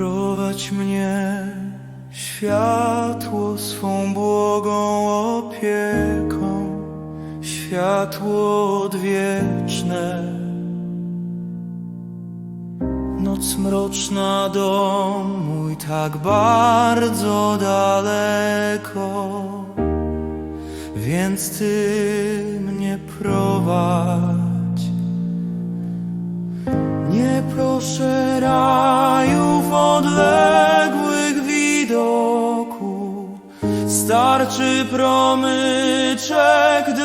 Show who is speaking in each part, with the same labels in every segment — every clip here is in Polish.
Speaker 1: Prowadź mnie, światło swą błogą opieką, światło odwieczne. Noc mroczna dom mój tak bardzo daleko, więc Ty mnie prowadź. Starczy promyczek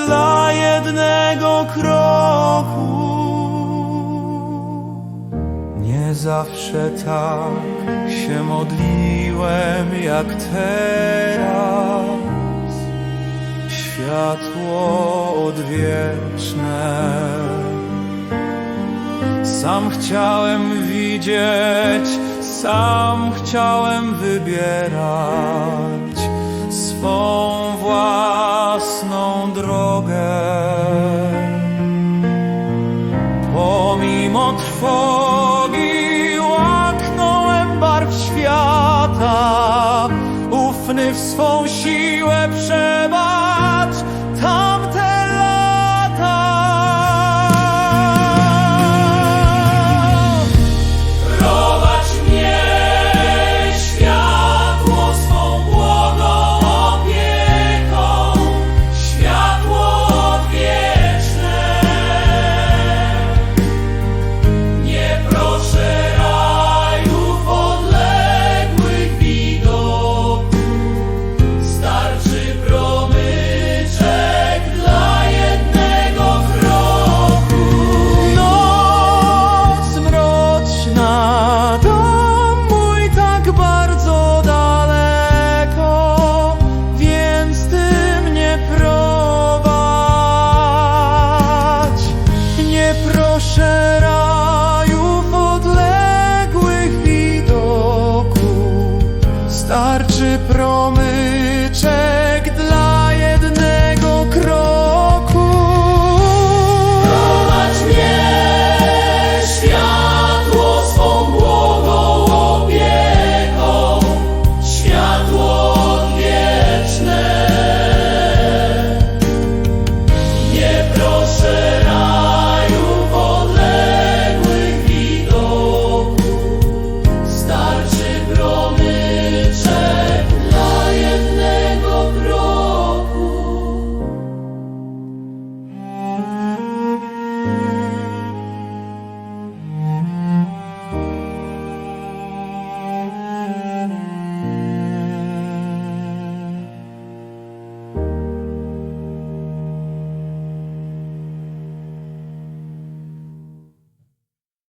Speaker 1: dla jednego kroku. Nie zawsze tak się modliłem jak teraz. Światło odwieczne. Sam chciałem widzieć, sam chciałem wybierać Pomimo trwogi łaknąłem barw świata, ufny w swą siłę przed